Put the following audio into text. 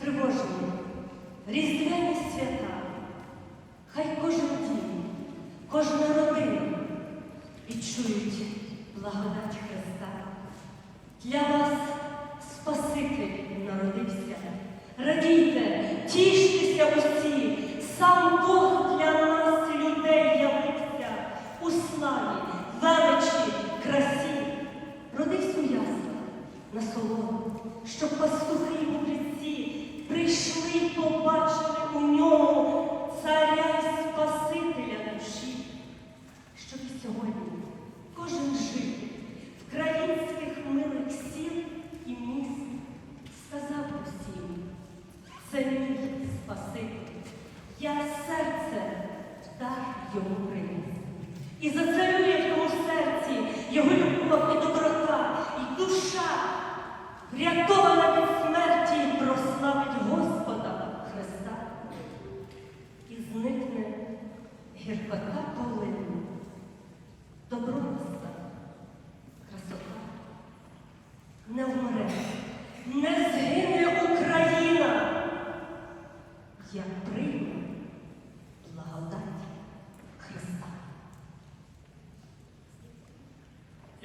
тривожні, різдвяні свята, хай кожен день, кожна родина відчують благодать Христа. Для вас Спаситель народився. Радійте, тіштеся усі, сам Бог для нас людей явився у славі, величі, красі, родився у яслах на солому, щоб пастухи. Це мій Спаситель, я серце дар йому приніс. І зацарює в тому серці його любов і доброта, і душа, врятована від смерті, прославить Господа Христа. І зникне гіркота полину. Добро 将。